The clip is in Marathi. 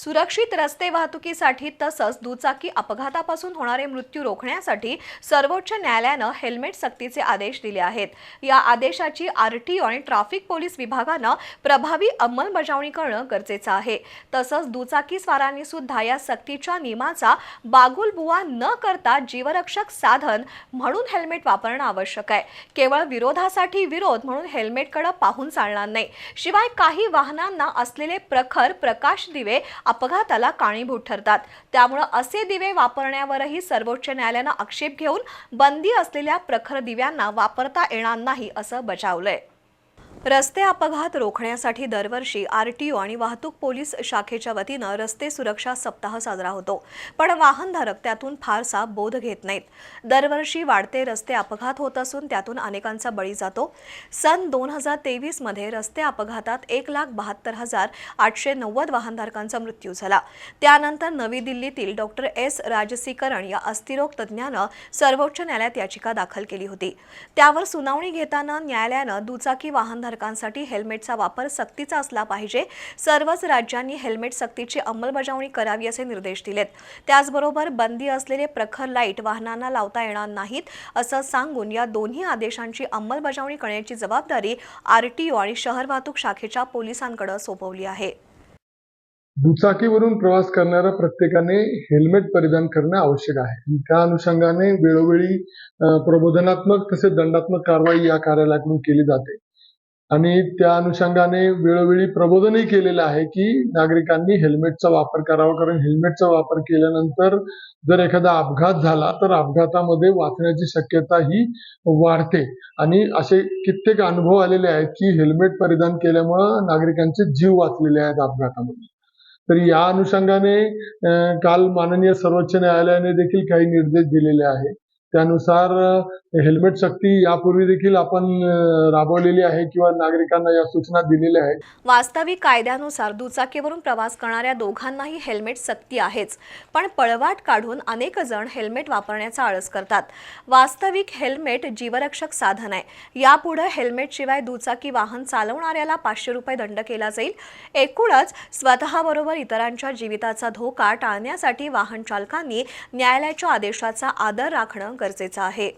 सुरक्षित रस्ते वाहतुकीसाठी तसंच दुचाकी अपघातापासून होणारे मृत्यू रोखण्यासाठी सर्वोच्च न्यायालयानं हेल्मेट सक्तीचे आदेश दिले आहेत. या आदेशाची आरटीओ आणि ट्रॅफिक पोलीस विभागानं प्रभावी अंमलबजावणी करणं गरजेचं आहे. तसंच दुचाकी स्वारांनी सुद्धा या सक्तीच्या नियमाचा बागुलबुवा न करता जीवरक्षक साधन म्हणून हेल्मेट वापरणं आवश्यक आहे. केवळ विरोधासाठी विरोध म्हणून हेल्मेटकडे पाहून चालणार नाही. शिवाय काही वाहनांना असलेले प्रखर प्रकाश दिवे अपघाताला कारणीभूत ठरतात. त्यामुळं असे दिवे वापरण्यावरही सर्वोच्च न्यायालयानं आक्षेप घेऊन बंदी असलेल्या प्रखर दिव्यांना वापरता येणार नाही असं बजावलंय. रस्ते अपघात रोखण्यासाठी दरवर्षी आरटीओ आणि वाहतूक पोलीस शाखेच्या वतीनं रस्ते सुरक्षा सप्ताह साजरा होतो. पण वाहनधारक त्यातून फारसा बोध घेत नाहीत. दरवर्षी वाढते रस्ते अपघात होत असून त्यातून अनेकांचा बळी जातो. सन दोन हजार तेवीसमध्ये रस्ते अपघातात एक लाख बहात्तर हजार आठशे नव्वद वाहनधारकांचा मृत्यू झाला. त्यानंतर नवी दिल्लीतील डॉक्टर एस. राजसीकरण या अस्थिरोग तज्ज्ञानं सर्वोच्च न्यायालयात याचिका दाखल केली होती. त्यावर सुनावणी घेताना न्यायालयानं दुचाकी वाहनधारकांसाठी हेल्मेटचा वापर सक्तीचा असला पाहिजे. सर्वच राज्यांनी हेल्मेट सक्तीची अंमलबजावणी करावी असे निर्देश दिलेत. त्याचबरोबर बंदी असलेले प्रखर लाइट वाहनांना लावता येणार नाहीत असं सांगून या दोन्ही आदेशांची अंमलबजावणी करण्याची जबाबदारी आरटीओ आणि शहर वाहतूक शाखेच्या पोलिसांकडे सोपवली आहे. दुचाकीवरून प्रवास करणाऱ्या प्रत्येकाने हेल्मेट परिधान करणे आवश्यक आहे. त्या अनुषंगाने वेळोवेळी प्रबोधनात्मक तसेच दंडात्मक कारवाई या कार्यालयाकडून केली जाते. आणि त्या अनुषंगाने वेळोवेळी प्रबोधनही केलेलं आहे की नागरिकांनी हेल्मेटचा वापर करावा कारण हेल्मेटचा वापर केल्यानंतर जर एखादा अपघात झाला तर अपघातामध्ये वाचण्याची शक्यता ही वाढते. आणि असे कित्येक अनुभव आलेले आहेत की हेल्मेट परिधान केल्यामुळं नागरिकांचे जीव वाचलेले आहेत अपघातामध्ये. तर या अनुषंगाने काल माननीय सर्वोच्च न्यायालयाने देखील काही निर्देश दिलेले आहेत. त्यानुसार हेल्मेट सक्ती यापूर्वी देखील आपण राबवलेली आहे किंवा नागरिकांना या सूचना दिलेल्या आहेत. वास्तविक कायद्यानुसार दुचाकीवरून प्रवास करणाऱ्या दोघांनाही हेल्मेट सक्ती आहेच. पण पळवाट काढून अनेक जण हेल्मेट वापरण्याचा आळस करतात. वास्तविक हेल्मेट जीवरक्षक साधन आहे. यापुढे हेल्मेटशिवाय दुचाकी वाहन चालवणाऱ्याला पाचशे रुपये दंड केला जाईल. एकूणच स्वतःबरोबर इतरांच्या जीविताचा धोका टाळण्यासाठी वाहन चालकांनी न्यायालयाच्या आदेशाचा आदर राखणं गरजेचं आहे.